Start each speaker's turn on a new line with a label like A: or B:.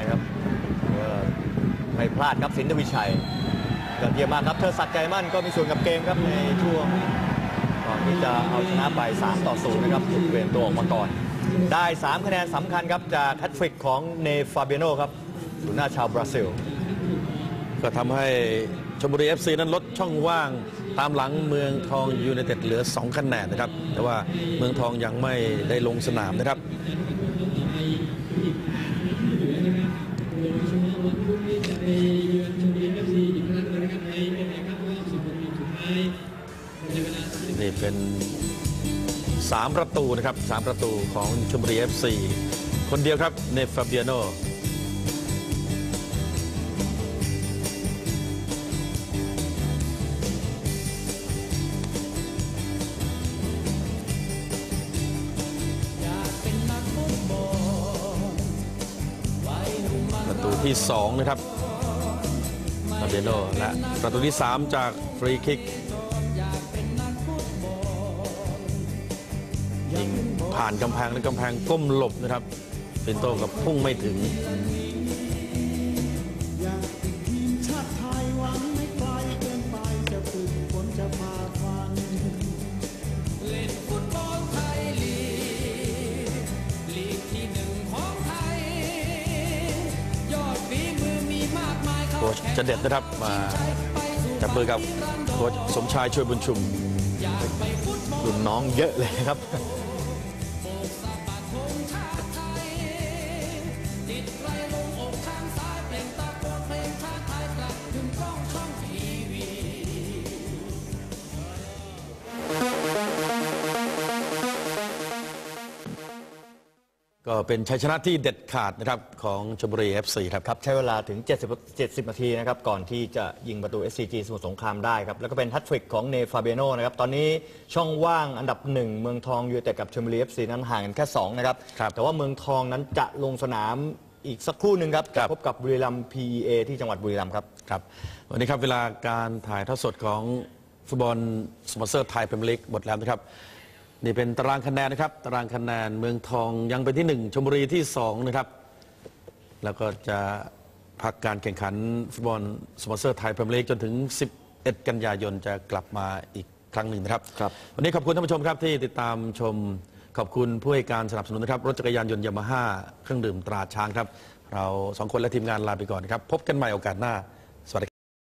A: นะครับไม่พลาดครับสินทวิชัยยอดเยี่ยมมากครับเธอสักใจมั่นก็มีส่วนกับเกมครับในช่วงก่อนที่จะเอาชนะไป 3 ต่อ 0 นะครับถูกเปลี่ยนตัวออกมาก่อน ได้ 3 คะแนนสำคัญครับจากแฮตทริกของเนฟาเบโนครับศูนย์หน้าชาวบราซิล
B: ก็ทำให้ชมบุรี FC นั้นลดช่องว่างตามหลังเมืองทองยูไนเต็ดเหลือ 2 คะแนนนะครับ แต่ว่าเมืองทองยังไม่ได้ลงสนามนะครับ นี่เป็น3ประตูนะครับ3ประตูของชมบุรี FC คนเดียวครับเนฟฟาเบียโนประตูที่ 2 นะครับฟาเบียโนและประตูที่ 3 จากฟรีคิก ผ่านกำแพงและกำแพงก้มหลบนะครับปินโตกับพุ่งไม่ถึงโค้ชจะเด็ดนะครับมาจับมือกับโค้ชสมชายช่วยบุญชุม
A: รุ่นน้องเยอะเลยครับ
B: ก็เป็นชัยชนะที่เด็ดขาดนะครับของชมบุรี FC ครับ
A: ครับใช้เวลาถึง 70 70 นาทีนะครับ ก่อนที่จะยิงประตู SCG สมุทรสงครามได้ครับ แล้วก็เป็นทัตทริกของเนฟาเบโนนะครับ ตอนนี้ช่องว่างอันดับหนึ่งเมืองทองยูไนเต็ดกับชลบุรี FC นั้นห่างกันแค่ 2 นะครับ
B: ครับ
A: แต่ว่าเมืองทองนั้นจะลงสนามอีกสักครู่หนึ่งครับ
B: ครั
A: จะ
B: บ
A: พบกับบุรีรัมย์ PEA ที่จังหวัดบุรีรัมย์ครับ
B: ครับ วันนี้ครับเวลาการถ่ายทอดสดของฟุตบอลสปอนเซอร์ไทยพรีเมียร์ลีกหมดแล้วนะครับ นี่เป็นตารางคะแนนนะครับ ตารางคะแนนเมืองทองยังเป็นที่หนึ่งชมบุรีที่สองนะครับ แล้วก็จะพักการแข่งขันฟุตบอลสปอนเซอร์ไทยพรีเมียร์ลีกจนถึง 11 กันยายนจะกลับมาอีกครั้งหนึ่งนะครับ
A: ครับ
B: วันนี้ขอบคุณท่านผู้ชมครับที่ติดตามชมขอบคุณผู้ให้การสนับสนุนนะครับ รถจักรยานยนต์ยามาฮ่าเครื่องดื่มตราช้างครับ เราสองคนและทีมงานลาไปก่อนนะครับ พบกันใหม่โอกาสหน้า